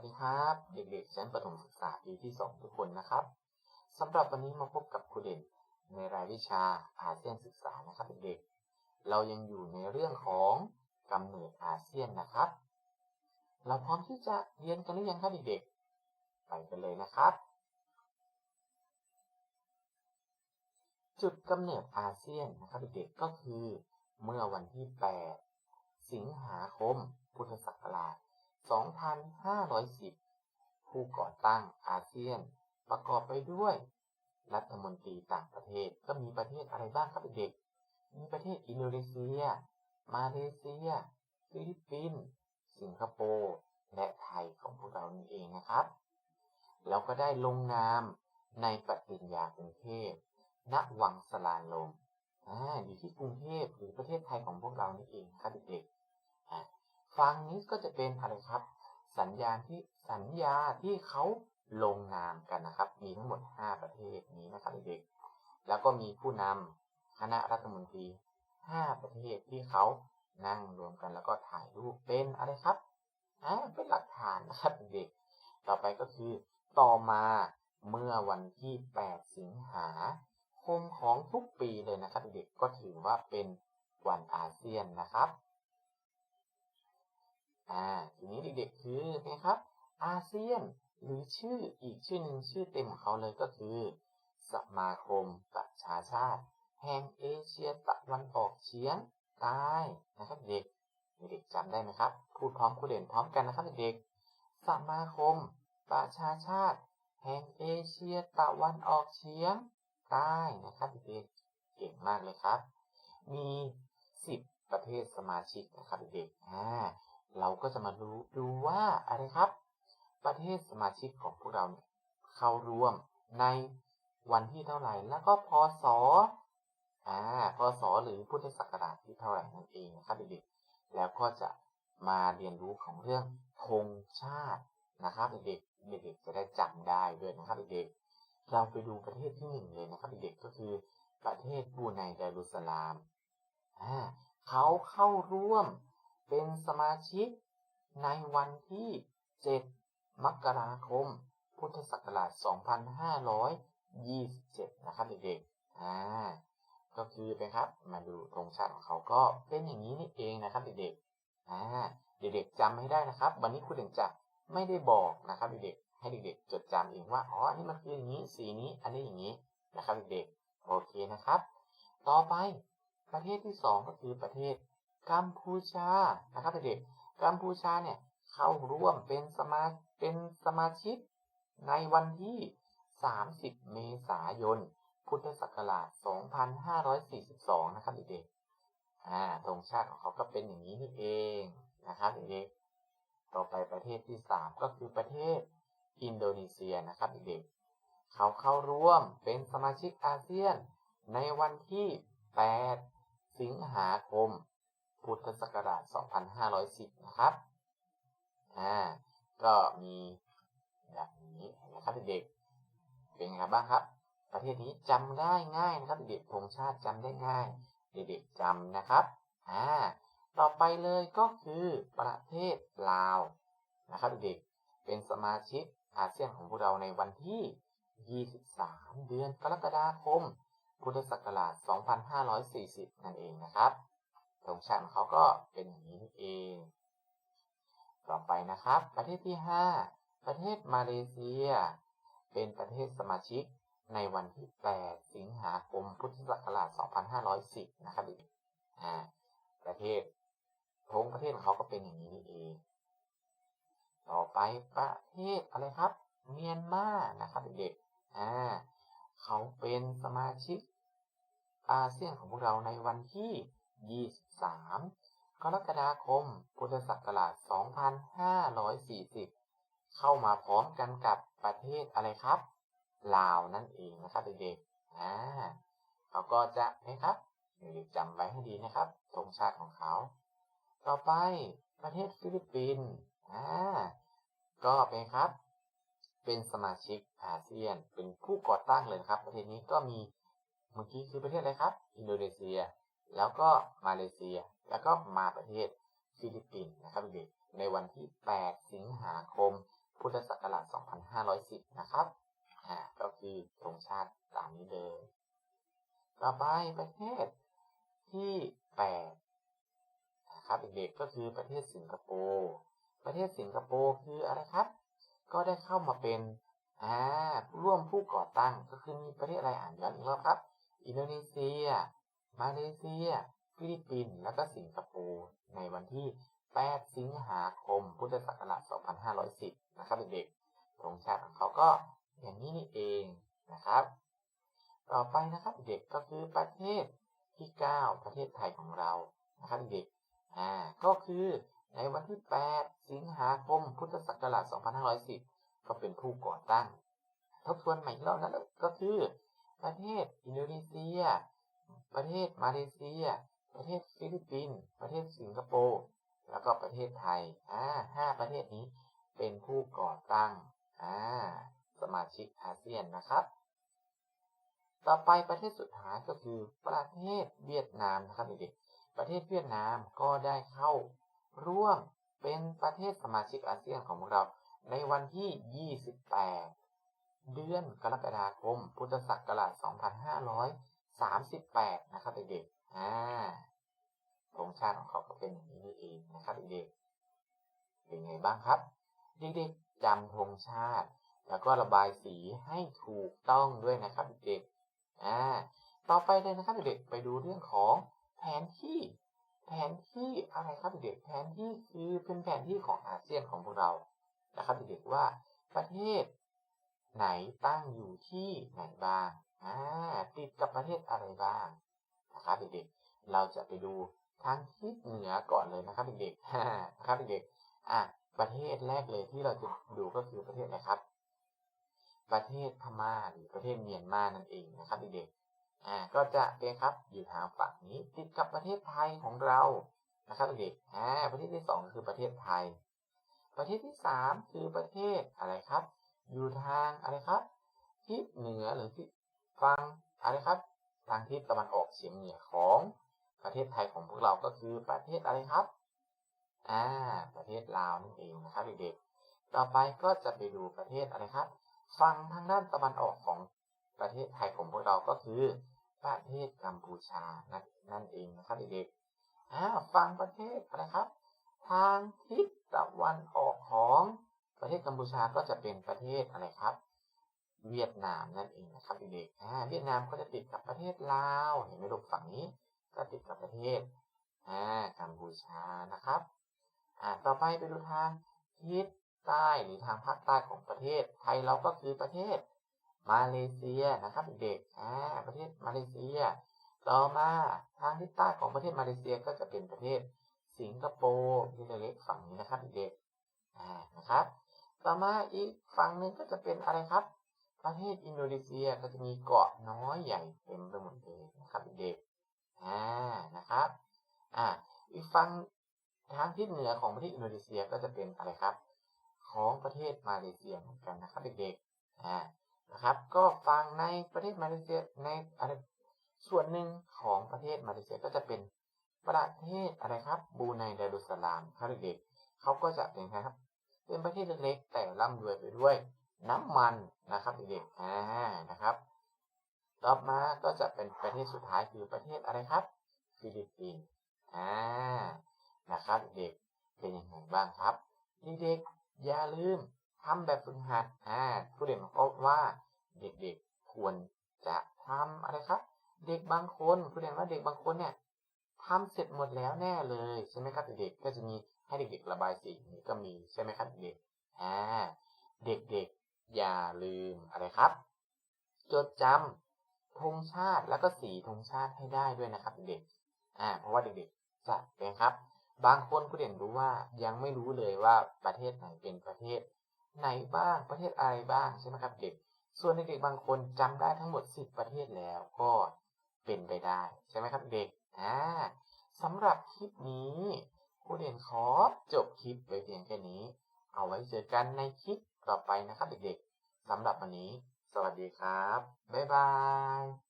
สดีครับ เด็กๆชั้นประถมศึกษาปีที่ 2 ทุกคนนะครับสำหรับวันนี้มาพบกับครูเด่นในรายวิชาอาเซียนศึกษานะครับเด็กๆเรายังอยู่ในเรื่องของกำเนิดอาเซียนนะครับ เราพร้อมที่จะเรียนกันหรือยังครับเด็กๆไปกันเลยนะครับ จุดกำเนิดอาเซียนนะครับเด็กๆก็คือ เมื่อวันที่ 8 สิงหาคม พุทธศักราช 2510 ผู้ก่อตั้งอาเซียน ประกอบไปด้วย รัฐมนตรีต่างประเทศก็มีประเทศอะไรบ้างครับเด็กมีประเทศอินโดนีเซีย มาเลเซีย ฟิลิปปินส์ สิงคโปร์ และไทยของพวกเรานี่เองนะครับ เราก็ได้ลงนามในปฏิญญากรุงเทพ ณ วังสลานลม อ่า อยู่ที่กรุงเทพหรือประเทศไทยของพวกเรานี่เองครับเด็กๆ ฟังนี้ก็จะเป็นอะไรครับ สัญญาที่สัญญาที่เขาลงนามกันนะครับ มีทั้งหมด 5 ประเทศนี้นะครับเด็กๆแล้วก็มีผู้นำคณะรัฐมนตรี 5 ประเทศที่เขานั่งรวมกันแล้วก็ถ่ายรูปเป็นอะไรครับอ่าเป็นหลักฐานนะครับเด็กๆต่อไปก็คือต่อมาเมื่อวันที่ 8 สิงหาคมของทุกปีเลยนะครับเด็กๆก็ถือว่าเป็นวันอาเซียนนะครับ อ่าทีนี้เด็กๆคือไงครับ อาเซียนหรือชื่ออีกชื่อหนึ่งชื่อเต็มของเขาเลยก็คือ สมาคมประชาชาติ แห่งเอเชียตะวันออกเฉียงใต้นะครับเด็กเด็กจำได้ไหมครับพูดพร้อมครูเด่นพร้อมกันนะครับเด็กสมาคมประชาชาติ แห่งเอเชียตะวันออกเฉียงใต้นะครับเด็กเก่งมากเลยครับ มี 10 ประเทศสมาชิกนะครับเด็กอ่า เราก็จะมาดูดูว่าอะไรครับ ประเทศสมาชิกของพวกเราเนี่ยเข้าร่วมในวันที่เท่าไหร่ แล้วก็พศอ่าพศหรือพุทธศักราชที่เท่าไหร่นั่นเองนะครับเด็กๆแล้วก็จะมาเรียนรู้ของเรื่องธงชาตินะครับเด็กๆเด็กๆจะได้จำได้ด้วยนะครับเด็กๆเราไปดูประเทศที่หนึ่งเลยนะครับเด็กๆก็คือประเทศบูไนดารุสลามอ่าเขาเข้าร่วม เป็นสมาชิกในวันที่ 7 มกราคม พุทธศักราช 2527 นะครับเด็กๆ อ่า ก็คือเป็นครับ มาดูธงชาติของเขาก็เป็นอย่างนี้นี่เองนะครับเด็กๆ อ่า เด็กๆจำให้ได้นะครับ วันนี้ครูเด่นจะไม่ได้บอกนะครับเด็กๆ ให้เด็กๆ จดจำเองว่า อ๋อ อันนี้มันคืออย่างนี้ สีนี้ อันนี้อย่างนี้ นะครับเด็กๆ โอเคนะครับ ต่อไปประเทศที่สองก็คือประเทศ กัมพูชานะครับเด็กๆกัมพูชาเนี่ยเข้าร่วมเป็นสมาเป็นสมาชิกในวันที่ 30 เมษายน พุทธศักราช 2542 นะครับเด็กๆอ่าธงชาติของเขาก็เป็นอย่างนี้นี่เองนะครับเด็กๆต่อไปประเทศที่ 3 ก็คือประเทศอินโดนีเซียนะครับเด็กๆเขาเข้าร่วมเป็นสมาชิกอาเซียนในวันที่ 8 สิงหาคม พุทธศักราช 2510 นะครับ อ่า ก็มีแบบนี้นะครับเด็กๆเป็นไงบ้างครับ ประเทศนี้จำได้ง่ายนะครับเด็กธงชาติจำได้ง่าย เด็กๆจำนะครับ อ่า ต่อไปเลยก็คือประเทศลาวนะครับเด็กๆเป็นสมาชิกอาเซียนของพวกเราในวันที่ 23 เดือนกรกฎาคม พุทธศักราช 2540 นั่นเองนะครับ งชาติของเขาก็เป็นอย่างนี้เอง ต่อไปนะครับ ประเทศที่ 5 ประเทศมาเลเซีย เป็นประเทศสมาชิกในวันที่ 8 สิงหาคม พุทธศักราช 2510 นะครับอ่าประเทศทงประเทศของเขาก็เป็นอย่างนี้นี่เอง ต่อไปประเทศอะไรครับ เมียนมานะครับเด็กๆอ่าเขาเป็นสมาชิกอาเซียนของพวกเราในวันที่ 23 กรกฎาคม พุทธศักราช 2540 เข้ามาพร้อมกันกับประเทศอะไรครับ ลาวนั่นเองนะครับเด็กๆอ่าเขาก็จะนะครับเด็กๆจำไว้ให้ดีนะครับธงชาติของเขา ต่อไปประเทศฟิลิปปินส์อ่าก็เป็นครับ เป็นสมาชิกอาเซียน เป็นผู้ก่อตั้งเลยครับ ประเทศนี้ก็มี เมื่อกี้คือประเทศอะไรครับ อินโดนีเซีย แล้วก็มาเลเซีย แล้วก็มาประเทศฟิลิปปินส์นะครับเด็กในวันที่ 8 สิงหาคม พุทธศักราช 2510 นะครับ อ่า ก็คือธงชาติตามนี้เลยต่อไปประเทศที่ 8 นะครับเด็กๆ ก็คือประเทศสิงคโปร์ ประเทศสิงคโปร์คืออะไรครับ ก็ได้เข้ามาเป็น อ่า ร่วมผู้ก่อตั้ง ก็คือมีประเทศอะไรอ่านย้อนอีกรอบครับ อินโดนีเซีย มาเลเซีย ฟิลิปปินส์แล้วก็สิงคโปร์ในวันที่ 8 สิงหาคม พุทธศักราช 2510 นะครับเด็กๆธงชาติของเขาก็อย่างนี้นี่เองนะครับ ต่อไปนะครับเด็กก็คือประเทศที่ 9 ประเทศไทยของเรานะครับเด็กอ่าก็คือในวันที่ 8 สิงหาคม พุทธศักราช 2510 ก็เป็นผู้ก่อตั้ง ทบทวนใหม่อีกรอบนั้นก็คือ ประเทศอินโดนีเซีย ประเทศมาเลเซีย ประเทศฟิลิปปินส์ประเทศสิงคโปร์แล้วก็ประเทศไทยอ่าห้าประเทศนี้เป็นผู้ก่อตั้งอ่าสมาชิกอาเซียนนะครับ ต่อไปประเทศสุดท้ายก็คือประเทศเวียดนามนะครับเด็กๆประเทศเวียดนามก็ได้เข้าร่วมเป็นประเทศสมาชิกอาเซียนของเรา ในวันที่ 28 เดือนกรกฎาคม พุทธศักราช 2538นะครับเด็กๆอ่าธงชาติของเขาก็เป็นอย่างนี้นี่เองนะครับเด็กๆเป็นไงบ้างครับ เด็กๆจำธงชาติ แล้วก็ระบายสีให้ถูกต้องด้วยนะครับเด็กๆอ่าต่อไปเลยนะครับเด็กๆไปดูเรื่องของแผนที่ แผนที่อะไรครับเด็กๆแผนที่คือเป็นแผนที่ของอาเซียนของพวกเรานะครับเด็กๆว่าประเทศไหนตั้งอยู่ที่ไหนบ้าง อ่าติดกับประเทศอะไรบ้างนะครับเด็กๆ เราจะไปดูทางทิศเหนือก่อนเลยนะครับเด็กๆนะครับเด็กๆอะประเทศแรกเลยที่เราจะดูก็คือประเทศอะไรครับ ประเทศพม่าหรือประเทศเมียนมานั่นเองนะครับเด็กๆอ่าก็จะเป็นครับอยู่ทางฝั่งนี้ติดกับประเทศไทยของเรานะครับเด็กๆอ่าประเทศที่สองคือประเทศไทย ประเทศที่สามคือประเทศอะไรครับ อยู่ทางอะไรครับทิศเหนือหรือทิศ ฝั่งอะไรครับ ทางทิศตะวันออกเฉียงเหนือของประเทศไทยของพวกเราก็คือประเทศอะไรครับ อ่า ประเทศลาวนั่นเองนะครับเด็กๆ ต่อไปก็จะไปดูประเทศอะไรครับ ฝั่งทางด้านตะวันออกของประเทศไทยของพวกเราก็คือ ประเทศกัมพูชานั่นนั่นเองนะครับเด็กๆ อ่า ฝั่งประเทศอะไรครับ ทางทิศตะวันออกของประเทศกัมพูชาก็จะเป็นประเทศอะไรครับ เวียดนามนั่นเองนะครับเด็กๆเวียดนามก็จะติดกับประเทศลาวเห็นไหมลูกฝั่งนี้ ก็ติดกับประเทศกัมพูชานะครับต่อไปไปดูทางทิศใต้หรือทางภาคใต้ของประเทศไทยเราก็คือประเทศมาเลเซียนะครับเด็กๆประเทศมาเลเซีย ต่อมาทางทิศใต้ของประเทศมาเลเซียก็จะเป็นประเทศสิงคโปร์ที่เล็กฝั่งนี้นะครับเด็กๆนะครับ ต่อมาอีกฝั่งหนึ่งก็จะเป็นอะไรครับ ประเทศอินโดนีเซียก็จะมีเกาะน้อยใหญ่เต็มไปหมดเลยนะครับเด็กอ่านะครับอ่าอีกฝั่งทางทิศเหนือของประเทศอินโดนีเซียก็จะเป็นอะไรครับ ของประเทศมาเลเซียเหมือนกันนะครับเด็กๆอ่านะครับ ก็ฝั่งในประเทศมาเลเซียในอะไรส่วนหนึ่งของประเทศมาเลเซียก็จะเป็นประเทศอะไรครับบูไนดารุสสลามครับเด็กๆเขาก็จะเป็นไงครับ เป็นประเทศเล็กๆแต่ร่ำรวยไปด้วย น้ำมันนะครับเด็กๆอ่านะครับ ต่อมาก็จะเป็นประเทศสุดท้ายคือประเทศอะไรครับ ฟิลิปปินส์อ่านะครับเด็กเป็นยังไงบ้างครับเด็กๆอย่าลืมทำแบบฝึกหัดอ่าผู้เรียนพบว่าเด็กๆควรจะทำอะไรครับ เด็กบางคนผู้เรียนว่าเด็กบางคนเนี่ยทำเสร็จหมดแล้วแน่เลยใช่ไหมครับเด็กๆก็จะมีให้เด็กๆระบายสีนี่ก็มีใช่ไหมครับเด็กอ่าเด็กๆ อย่าลืมอะไรครับ จดจำธงชาติแล้วก็สีธงชาติให้ได้ด้วยนะครับเด็กอ่าเพราะว่าเด็กๆจะเป็นครับ บางคนผู้เรียนรู้ว่ายังไม่รู้เลยว่าประเทศไหนเป็นประเทศ ไหนบ้างประเทศอะไรบ้างใช่ไหมครับเด็ก ส่วนเด็กๆบางคนจำได้ทั้งหมด 10 ประเทศแล้วก็เป็นไปได้ใช่ไหมครับเด็กอ่าสำหรับคลิปนี้ผู้เรียนขอจบคลิปไว้เพียงแค่นี้ เอาไว้เจอกันในคลิป ต่อไปนะครับเด็กๆสำหรับวันนี้ สวัสดีครับ บ๊ายบาย